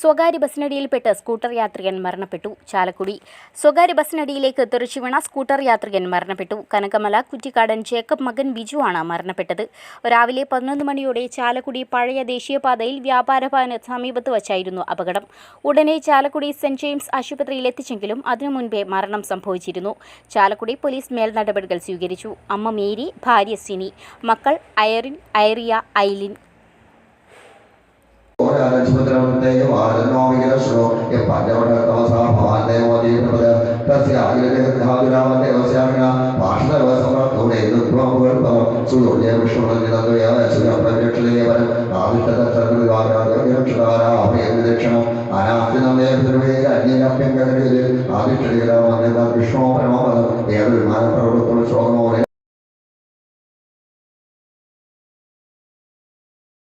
സ്വകാര്യ ബസ്സിനടിയിൽപ്പെട്ട് സ്കൂട്ടർ യാത്രികൻ മരണപ്പെട്ടു ചാലക്കുടി. സ്വകാര്യ ബസ്സിനടിയിലേക്ക് തെറിച്ചു വീണ സ്കൂട്ടർ യാത്രികൻ മരണപ്പെട്ടു. കനകമല കുറ്റിക്കാടൻ ജേക്കബ് മകൻ ബിജുവാണ് മരണപ്പെട്ടത്. രാവിലെ പതിനൊന്ന് മണിയോടെ ചാലക്കുടി പഴയ ദേശീയപാതയിൽ വ്യാപാര ഭവന് സമീപത്ത് വച്ചായിരുന്നു അപകടം. ഉടനെ ചാലക്കുടി സെന്റ് ജെയിംസ് ആശുപത്രിയിൽ എത്തിച്ചെങ്കിലും അതിനു മുൻപേ മരണം സംഭവിച്ചിരുന്നു. ചാലക്കുടി പോലീസ് മേൽനടപടികൾ സ്വീകരിച്ചു. അമ്മ മേരി ഭാര്യ സിനി. മക്കൾ അയറിൻ ഐറിയ ഐലിൻ. ഓരാജുപദ്രവന്തെയോ ആരനോമികരശ്രോ എപ്പഞ്ചവടകവസാ ഭവാന്ദേവോദീപ്രപദ തസ്യ അഖിലദേവധാതുരാമദേവസ്യാമിന ഭാഷണവസമർത്ഥൂടെ രുദ്ധ്വമുകൽപം സുയോഗ്യ വിഷ്ണുനന്ദിതദ്വയ സുരപ്രത്യക്ഷദേവൻ ആദിത്യതത്രവിധാരാജക്ഷണം അനാസ്തിനന്ദേവേ അന്യനപ്യം കരുതിൽ ആദിത്യരാമന്ദ വിഷ്ണു പരമപദം ഏത് വിമാനപ്രവൃത്തം